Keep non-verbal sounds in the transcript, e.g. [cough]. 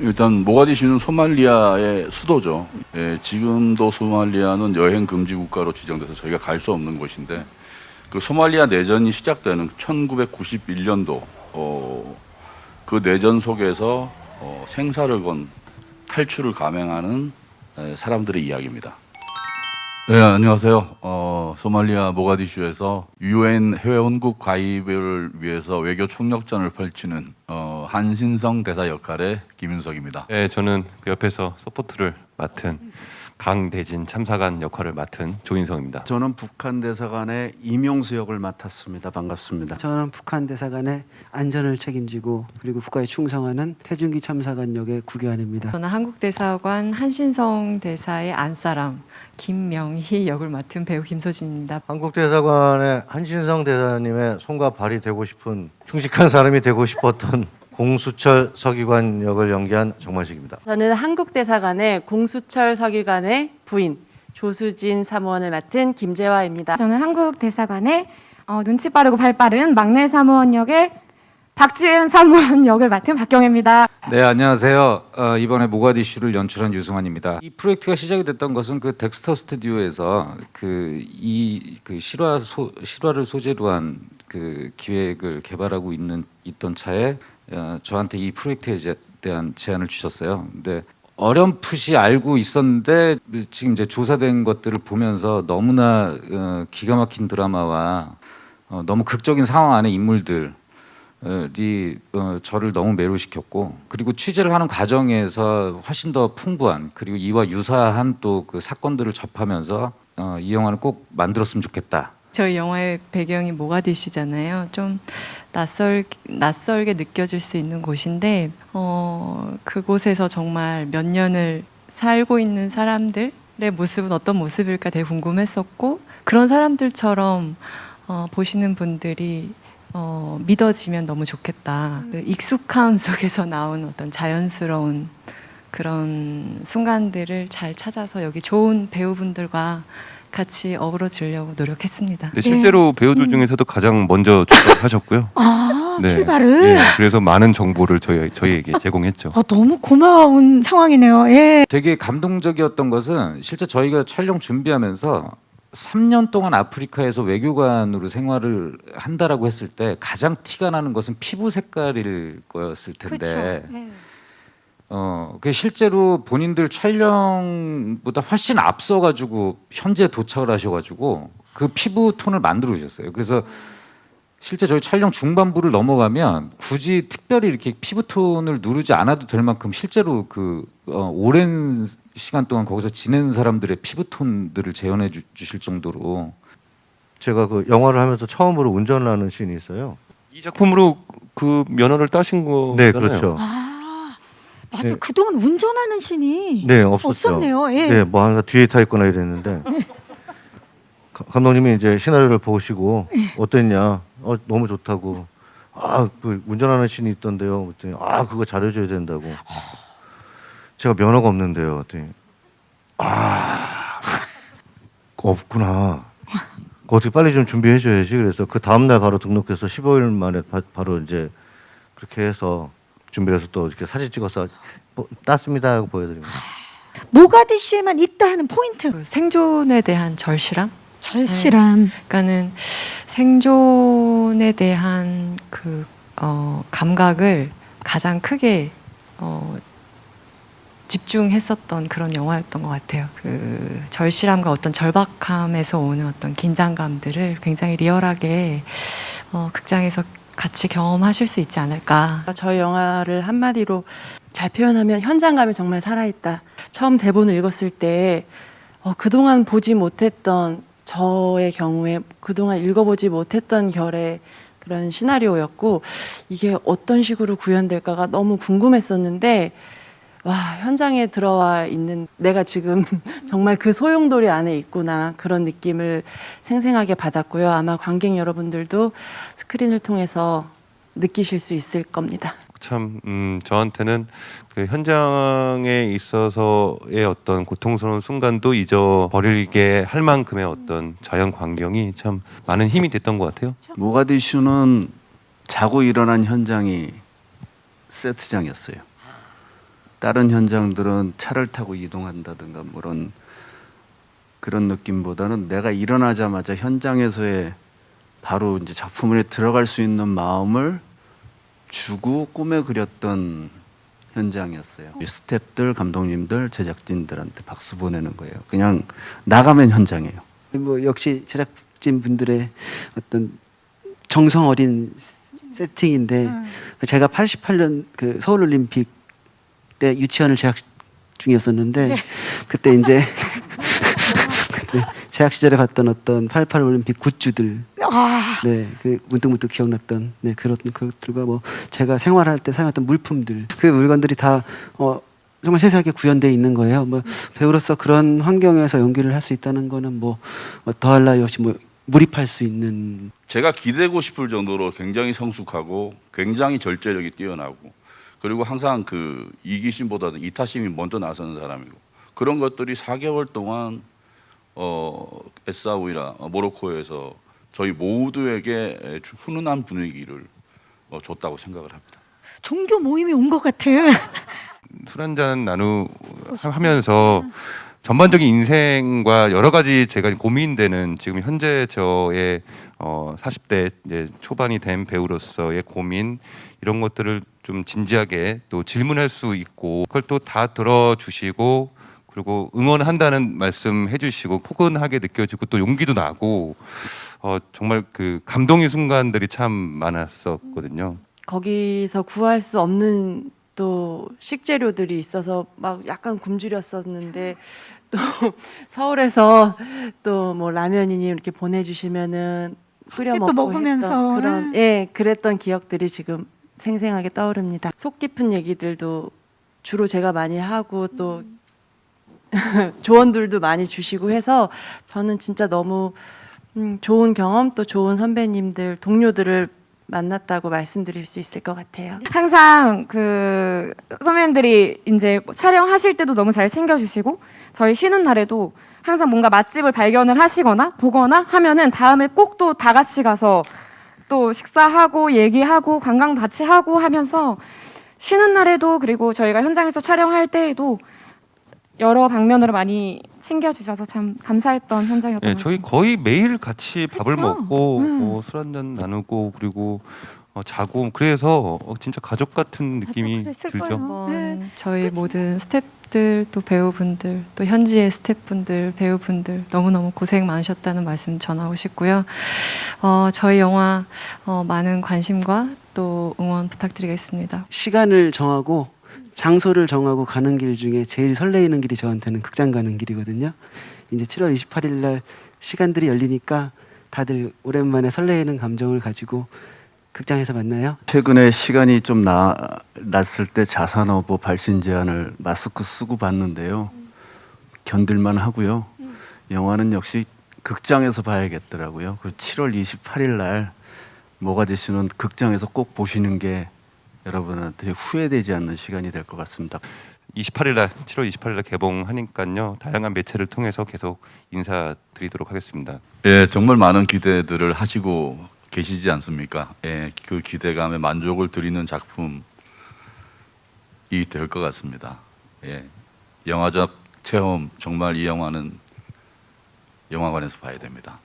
일단 모가디슈는 소말리아의 수도죠. 예, 지금도 소말리아는 여행 금지 국가로 지정돼서 저희가 갈 수 없는 곳인데 그 소말리아 내전이 시작되는 1991년도 어, 그 내전 속에서 어, 생사를 건 탈출을 감행하는 에, 사람들의 이야기입니다. 네, 안녕하세요. 어, 소말리아 모가디슈에서 유엔 회원국 가입을 위해서 외교 총력전을 펼치는 어, 한신성 대사 역할의 김윤석입니다. 네, 저는 그 옆에서 서포트를 맡은 강대진 참사관 역할을 맡은 조인성입니다. 저는 북한 대사관의 이명수 역을 맡았습니다. 반갑습니다. 저는 북한 대사관의 안전을 책임지고 그리고 국가에 충성하는 태준기 참사관 역의 구교환입니다. 저는 한국 대사관 한신성 대사의 안사람 김명희 역을 맡은 배우 김소진입니다. 한국 대사관의 한신성 대사님의 손과 발이 되고 싶은 충직한 사람이 되고 싶었던 [laughs] 공수철 서기관 역을 연기한 정만식입니다. 저는 한국 대사관의 공수철 서기관의 부인 조수진 사무원을 맡은 김재화입니다. 저는 한국 대사관의 어, 눈치 빠르고 발 빠른 막내 사무원 역의 박지은 사무원 역을 맡은 박경혜입니다. 네 안녕하세요. 어, 이번에 모가디슈를 연출한 유승환입니다. 이 프로젝트가 시작이 됐던 것은 그 덱스터 스튜디오에서 그 이 그 실화 소, 실화를 소재로 한 그 기획을 개발하고 있는 있던 차에 어, 저한테 이 프로젝트에 이제 대한 제안을 주셨어요. 근데 어렴풋이 알고 있었는데 지금 이제 조사된 것들을 보면서 너무나 어, 기가 막힌 드라마와 어, 너무 극적인 상황 안에 인물들 이 어, 저를 너무 매료시켰고 그리고 취재를 하는 과정에서 훨씬 더 풍부한 그리고 이와 유사한 또 그 사건들을 접하면서 어, 이 영화를 꼭 만들었으면 좋겠다. 저희 영화의 배경이 모가디슈잖아요. 좀 낯설 낯설게 느껴질 수 있는 곳인데 어, 그곳에서 정말 몇 년을 살고 있는 사람들의 모습은 어떤 모습일까 되게 궁금했었고 그런 사람들처럼 어, 보시는 분들이 어, 믿어지면 너무 좋겠다. 그 익숙함 속에서 나온 어떤 자연스러운 그런 순간들을 잘 찾아서 여기 좋은 배우분들과 같이 어우러지려고 노력했습니다. 네, 실제로 배우들 중에서도 가장 먼저 출발하셨고요. 아 네, 출발을 예, 그래서 많은 정보를 저희 저희에게 제공했죠. 어, 너무 고마운 상황이네요. 예. 되게 감동적이었던 것은 실제 저희가 촬영 준비하면서 3년 동안 아프리카에서 외교관으로 생활을 한다라고 했을 때 가장 티가 나는 것은 피부 색깔일 거였을 텐데. 예. 어, 그 실제로 본인들 촬영보다 훨씬 앞서 가지고 현재 도착을 하셔 가지고 그 피부 톤을 만들어 오셨어요. 그래서 실제 저희 촬영 중반부를 넘어가면 굳이 특별히 이렇게 피부 톤을 누르지 않아도 될 만큼 실제로 그 어, 오랜 시간 동안 거기서 지낸 사람들의 피부 톤들을 재현해 주, 주실 정도로 제가 그 영화를 하면서 처음으로 운전을 하는 씬이 있어요. 이 작품으로 그 면허를 따신 거잖아요. 네, 그렇죠. 아 맞아. 네. 그동안 운전하는 신이 네, 없었죠. 없었네요. 예. 네, 뭐 항상 뒤에 타 있거나 이랬는데 가- 감독님이 이제 시나리오를 보시고 어땠냐? 어, 너무 좋다고. 아, 그 운전하는 씬이 있던데요. 그랬더니 아, 그거 잘해줘야 된다고. 제가 면허가 없는데요. 그랬더니 아, 없구나. 그거 어떻게 빨리 좀 준비해 줘야지. 그래서 그 다음 날 바로 등록해서 15일 만에 바, 바로 이제 그렇게 해서 준비해서 또 이렇게 사진 찍어서 뭐, 땄습니다 하고 보여드립니다. 모가디슈에만 있다 하는 포인트. 그 생존에 대한 절실함? 절실함. 그러니까는 생존에 대한 그 어, 감각을 가장 크게 어, 집중했었던 그런 영화였던 것 같아요. 그 절실함과 어떤 절박함에서 오는 어떤 긴장감들을 굉장히 리얼하게 어, 극장에서 같이 경험하실 수 있지 않을까. 저희 영화를 한마디로 잘 표현하면 현장감이 정말 살아있다. 처음 대본을 읽었을 때 어, 그동안 보지 못했던 저의 경우에 그동안 읽어보지 못했던 결의 그런 시나리오였고 이게 어떤 식으로 구현될까가 너무 궁금했었는데 와 현장에 들어와 있는 내가 지금 [laughs] 정말 그 소용돌이 안에 있구나 그런 느낌을 생생하게 받았고요 아마 관객 여러분들도 스크린을 통해서 느끼실 수 있을 겁니다. 참 음, 저한테는 그 현장에 있어서의 어떤 고통스러운 순간도 잊어버리게 할 만큼의 어떤 자연 광경이 참 많은 힘이 됐던 것 같아요. 모가디슈는 자고 일어난 현장이 세트장이었어요. 다른 현장들은 차를 타고 이동한다든가 뭐 그런 그런 느낌보다는 내가 일어나자마자 현장에서의 바로 이제 작품에 들어갈 수 있는 마음을 주고 꿈에 그렸던 현장이었어요. 이 스탭들, 감독님들, 제작진들한테 박수 보내는 거예요. 그냥 나가면 현장이에요. 뭐 역시 제작진 분들의 어떤 정성 어린 세팅인데 제가 88년 그 서울 올림픽 때 유치원을 재학 중이었었는데 그때 이제 [laughs] 그때 재학 시절에 봤던 어떤 88 올림픽 굿즈들. 아, 네, 그 문득문득 기억났던 네 그런 것들과 뭐 제가 생활할 때 사용했던 물품들. 그 물건들이 다 어, 정말 세세하게 구현돼 있는 거예요. 뭐 배우로서 그런 환경에서 연기를 할 수 있다는 거는 뭐 어, 더할 나위 없이 뭐 몰입할 수 있는 제가 기대고 싶을 정도로 굉장히 성숙하고 굉장히 절제력이 뛰어나고 그리고 항상 그 이기심보다는 이타심이 먼저 나서는 사람이고 그런 것들이 4개월 동안 어 에사우이라 어, 모로코에서 저희 모두에게 훈훈한 분위기를 어, 줬다고 생각을 합니다. 종교 모임이 온 것 같은. [laughs] 술 한 잔 나누 하면서 전반적인 인생과 여러 가지 제가 고민되는 지금 현재 저의 어 40대 이제 초반이 된 배우로서의 고민 이런 것들을 좀 진지하게 또 질문할 수 있고 그걸 또 다 들어주시고 그리고 응원한다는 말씀 해주시고 포근하게 느껴지고 또 용기도 나고 어 정말 그 감동의 순간들이 참 많았었거든요. 거기서 구할 수 없는 또 식재료들이 있어서 막 약간 굶주렸었는데 또 [laughs] 서울에서 또 뭐 라면이니 이렇게 보내주시면은 끓여 또 먹고 먹으면서. 했던 그런 예 그랬던 기억들이 지금 생생하게 떠오릅니다. 속 깊은 얘기들도 주로 제가 많이 하고 또 [laughs] 조언들도 많이 주시고 해서 저는 진짜 너무 음, 좋은 경험 또 좋은 선배님들 동료들을 만났다고 말씀드릴 수 있을 것 같아요. 항상 그 선배님들이 이제 촬영하실 때도 너무 잘 챙겨주시고 저희 쉬는 날에도 항상 뭔가 맛집을 발견을 하시거나 보거나 하면은 다음에 꼭 또 다 같이 가서 또 식사하고 얘기하고 관광도 같이 하고 하면서 쉬는 날에도 그리고 저희가 현장에서 촬영할 때에도 여러 방면으로 많이 챙겨주셔서 참 감사했던 현장이었던 네, 것 저희 같습니다. 거의 매일 같이 밥을 그쵸? 먹고 음. 뭐술 한잔 나누고 그리고 어, 자고 그래서 어, 진짜 가족 같은 느낌이 그랬을 들죠. 거예요. 한번 네. 저희 모든 스태프들 또 배우분들 또 현지의 스태프분들 배우분들 너무너무 고생 많으셨다는 말씀 전하고 싶고요. 어, 저희 영화 어, 많은 관심과 또 응원 부탁드리겠습니다. 시간을 정하고 장소를 정하고 가는 길 중에 제일 설레이는 길이 저한테는 극장 가는 길이거든요. 이제 7월 28일 날 시간들이 열리니까 다들 오랜만에 설레이는 감정을 가지고 극장에서 만나요. 최근에 시간이 좀 나, 났을 때 자산어보 발신 제한을 마스크 쓰고 봤는데요. 견딜만 하고요. 영화는 역시 극장에서 봐야겠더라고요. 그 7월 28일 날 모가디슈는 극장에서 꼭 보시는 게 여러분한테 후회되지 않는 시간이 될 것 같습니다. 28일 날 7월 28일 날 개봉하니까요. 다양한 매체를 통해서 계속 인사드리도록 하겠습니다. 예, 정말 많은 기대들을 하시고 계시지 않습니까? 예, 그 기대감에 만족을 드리는 작품이 될 것 같습니다. 예, 영화적 체험 정말 이 영화는 영화관에서 봐야 됩니다.